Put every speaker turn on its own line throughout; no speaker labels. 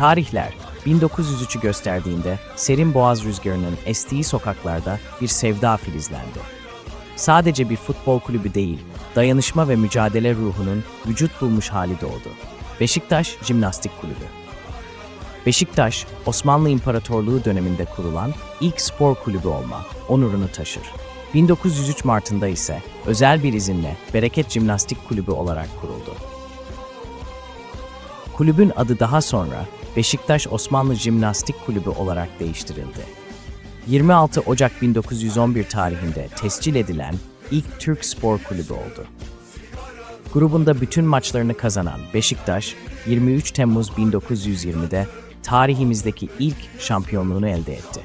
Tarihler 1903'ü gösterdiğinde serin boğaz rüzgarının estiği sokaklarda bir sevda filizlendi. Sadece bir futbol kulübü değil, dayanışma ve mücadele ruhunun vücut bulmuş hali doğdu. Beşiktaş Jimnastik Kulübü. Beşiktaş, Osmanlı İmparatorluğu döneminde kurulan ilk spor kulübü olma onurunu taşır. 1903 Mart'ında ise özel bir izinle Bereket Jimnastik Kulübü olarak kuruldu. Kulübün adı daha sonra Beşiktaş Osmanlı Jimnastik Kulübü olarak değiştirildi. 26 Ocak 1911 tarihinde tescil edilen ilk Türk spor kulübü oldu. Grubunda bütün maçlarını kazanan Beşiktaş, 23 Temmuz 1920'de tarihimizdeki ilk şampiyonluğunu elde etti.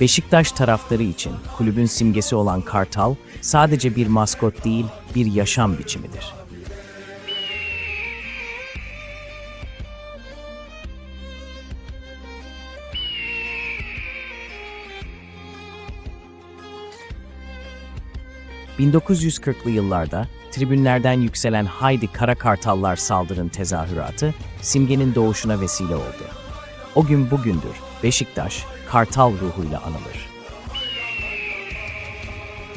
Beşiktaş taraftarı için kulübün simgesi olan Kartal sadece bir maskot değil, bir yaşam biçimidir. ...1940'lı yıllarda tribünlerden yükselen Haydi Kara Kartallar saldırın tezahüratı simgenin doğuşuna vesile oldu. O gün bugündür Beşiktaş Kartal ruhuyla anılır.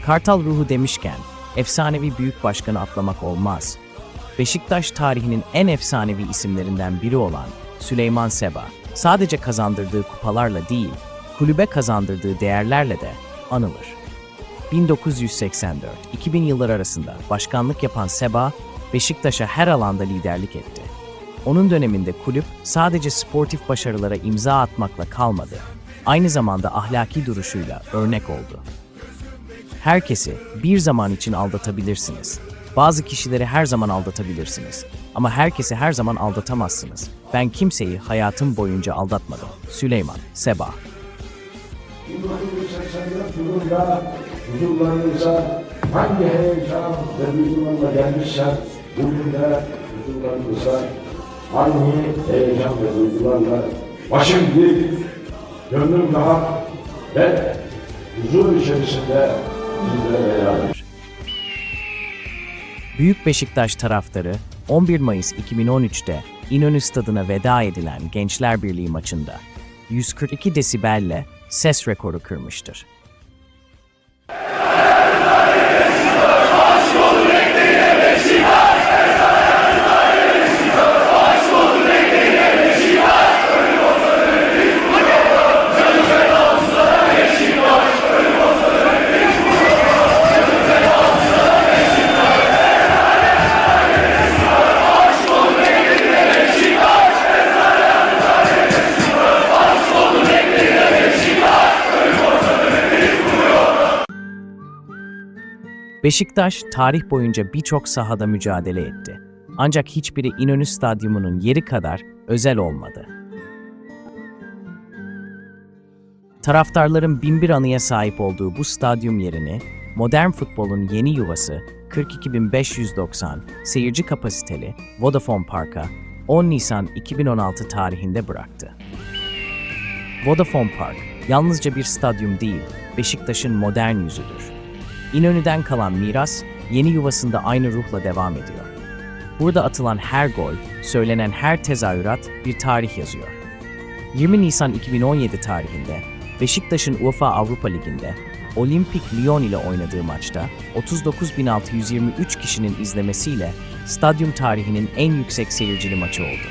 Kartal ruhu demişken efsanevi büyük başkanı atlamak olmaz. Beşiktaş tarihinin en efsanevi isimlerinden biri olan Süleyman Seba sadece kazandırdığı kupalarla değil, kulübe kazandırdığı değerlerle de anılır. 1984-2000 yılları arasında başkanlık yapan Seba, Beşiktaş'a her alanda liderlik etti. Onun döneminde kulüp sadece sportif başarılara imza atmakla kalmadı, aynı zamanda ahlaki duruşuyla örnek oldu. Herkesi bir zaman için aldatabilirsiniz. Bazı kişileri her zaman aldatabilirsiniz. Ama herkesi her zaman aldatamazsınız. Ben kimseyi hayatım boyunca aldatmadım. Süleyman, Seba.
1984 yılında huzurlarınıza hangi heyecan ve duygularla gelmişler, bugün de aynı heyecan ve duygularla başım dik, gönlüm rahat ve huzur içerisinde sizlerle beraber.
Büyük Beşiktaş taraftarı 11 Mayıs 2013'te İnönü Stadı'na veda edilen Gençler Birliği maçında 142 desibelle ses rekoru kırmıştır. Beşiktaş tarih boyunca birçok sahada mücadele etti. Ancak hiçbiri İnönü Stadyumu'nun yeri kadar özel olmadı. Taraftarların binbir anıya sahip olduğu bu stadyum yerini modern futbolun yeni yuvası 42.590 seyirci kapasiteli Vodafone Park'a 10 Nisan 2016 tarihinde bıraktı. Vodafone Park yalnızca bir stadyum değil, Beşiktaş'ın modern yüzüdür. İnönü'den kalan miras yeni yuvasında aynı ruhla devam ediyor. Burada atılan her gol, söylenen her tezahürat bir tarih yazıyor. 20 Nisan 2017 tarihinde Beşiktaş'ın UEFA Avrupa Ligi'nde Olimpik Lyon ile oynadığı maçta 39.623 kişinin izlemesiyle stadyum tarihinin en yüksek seyircili maçı oldu.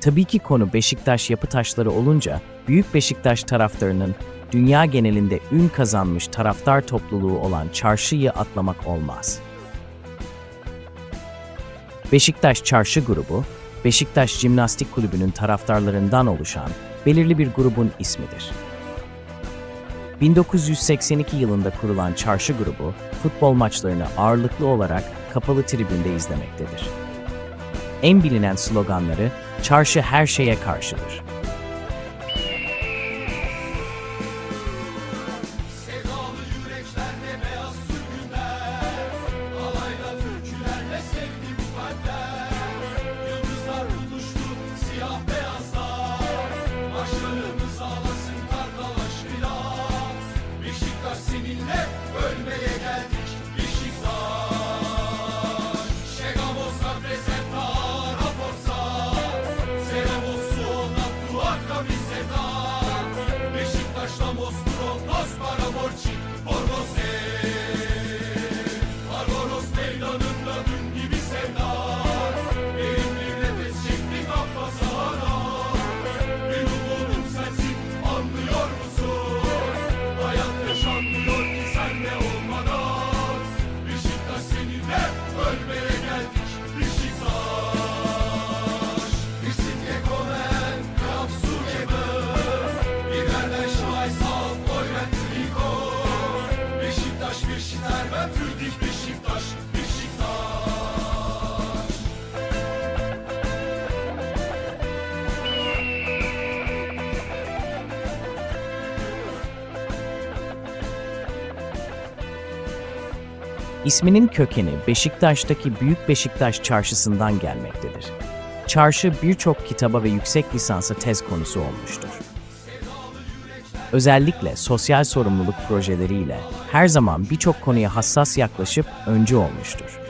Tabii ki konu Beşiktaş yapı taşları olunca Büyük Beşiktaş taraftarının dünya genelinde ün kazanmış taraftar topluluğu olan çarşıyı atlamak olmaz. Beşiktaş Çarşı Grubu, Beşiktaş Jimnastik Kulübü'nün taraftarlarından oluşan belirli bir grubun ismidir. 1982 yılında kurulan Çarşı Grubu, futbol maçlarını ağırlıklı olarak kapalı tribünde izlemektedir. En bilinen sloganları "Çarşı her şeye karşıdır." İsminin kökeni Beşiktaş'taki Büyük Beşiktaş Çarşısı'ndan gelmektedir. Çarşı birçok kitaba ve yüksek lisansa tez konusu olmuştur. Özellikle sosyal sorumluluk projeleriyle her zaman birçok konuya hassas yaklaşıp öncü olmuştur.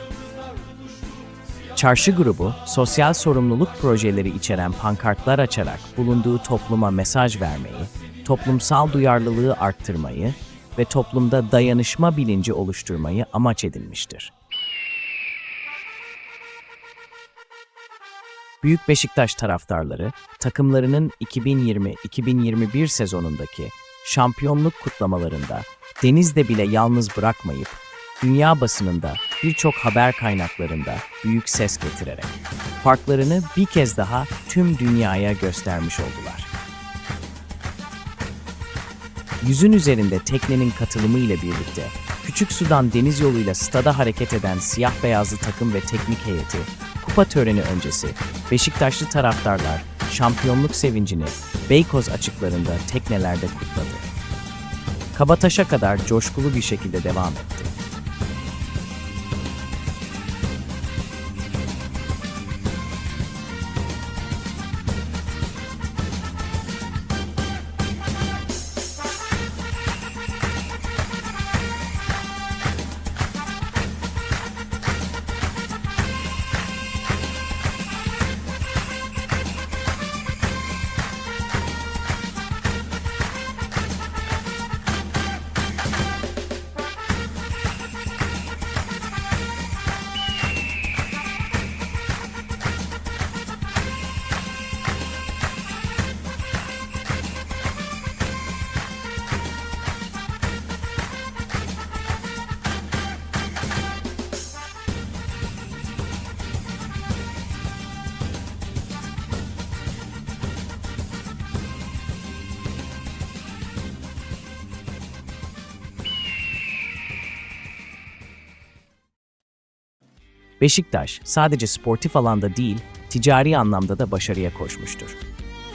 Çarşı grubu, sosyal sorumluluk projeleri içeren pankartlar açarak bulunduğu topluma mesaj vermeyi, toplumsal duyarlılığı arttırmayı ve toplumda dayanışma bilinci oluşturmayı amaç edinmiştir. Büyük Beşiktaş taraftarları, takımlarının 2020-2021 sezonundaki şampiyonluk kutlamalarında denizde bile yalnız bırakmayıp, dünya basınında birçok haber kaynaklarında büyük ses getirerek farklarını bir kez daha tüm dünyaya göstermiş oldular. Yüzün üzerinde teknenin katılımı ile birlikte küçük sudan deniz yoluyla stada hareket eden siyah beyazlı takım ve teknik heyeti kupa töreni öncesi Beşiktaşlı taraftarlar şampiyonluk sevincini Beykoz açıklarında teknelerde kutladı. Kabataş'a kadar coşkulu bir şekilde devam etti. Beşiktaş sadece sportif alanda değil, ticari anlamda da başarıya koşmuştur.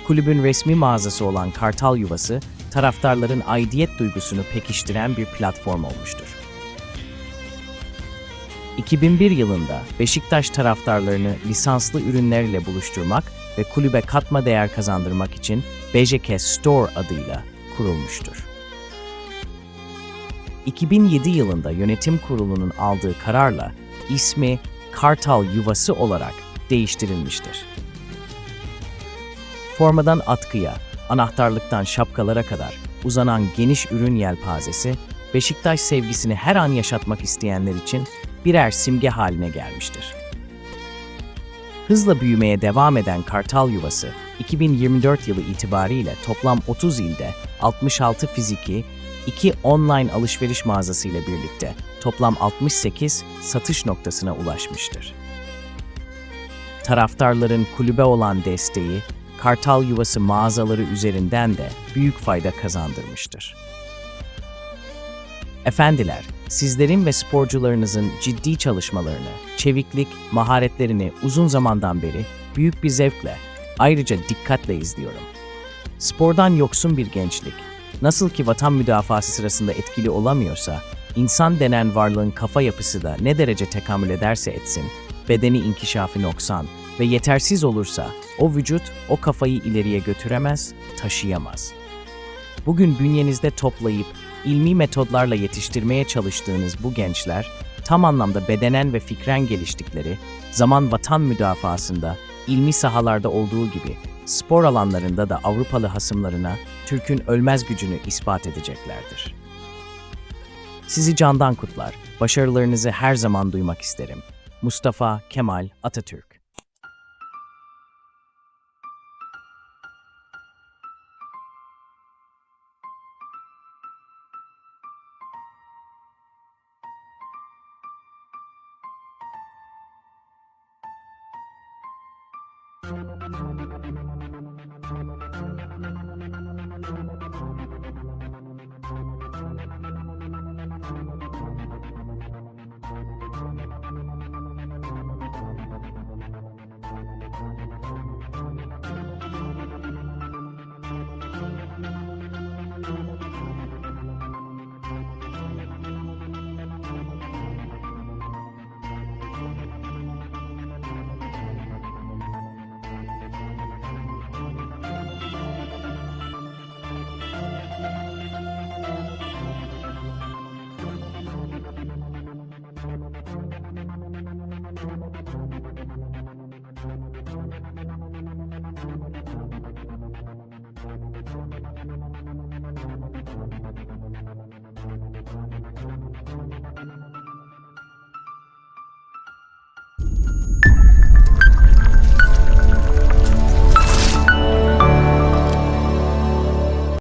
Kulübün resmi mağazası olan Kartal Yuvası, taraftarların aidiyet duygusunu pekiştiren bir platform olmuştur. 2001 yılında Beşiktaş taraftarlarını lisanslı ürünlerle buluşturmak ve kulübe katma değer kazandırmak için BJK Store adıyla kurulmuştur. 2007 yılında yönetim kurulunun aldığı kararla ismi Kartal Yuvası olarak değiştirilmiştir. Formadan atkıya, anahtarlıktan şapkalara kadar uzanan geniş ürün yelpazesi, Beşiktaş sevgisini her an yaşatmak isteyenler için birer simge haline gelmiştir. Hızla büyümeye devam eden Kartal Yuvası, 2024 yılı itibariyle toplam 30 ilde 66 fiziki, 2 online alışveriş mağazası ile birlikte toplam 68 satış noktasına ulaşmıştır. Taraftarların kulübe olan desteği, Kartal Yuvası mağazaları üzerinden de büyük fayda kazandırmıştır. Efendiler, sizlerin ve sporcularınızın ciddi çalışmalarını, çeviklik, maharetlerini uzun zamandan beri büyük bir zevkle, ayrıca dikkatle izliyorum. Spordan yoksun bir gençlik, nasıl ki vatan müdafası sırasında etkili olamıyorsa, insan denen varlığın kafa yapısı da ne derece tekamül ederse etsin, bedeni inkişafı noksan ve yetersiz olursa o vücut o kafayı ileriye götüremez, taşıyamaz. Bugün bünyenizde toplayıp ilmi metodlarla yetiştirmeye çalıştığınız bu gençler tam anlamda bedenen ve fikren geliştikleri, zaman vatan müdafasında, ilmi sahalarda olduğu gibi spor alanlarında da Avrupalı hasımlarına Türk'ün ölmez gücünü ispat edeceklerdir. Sizi candan kutlar, başarılarınızı her zaman duymak isterim. Mustafa Kemal Atatürk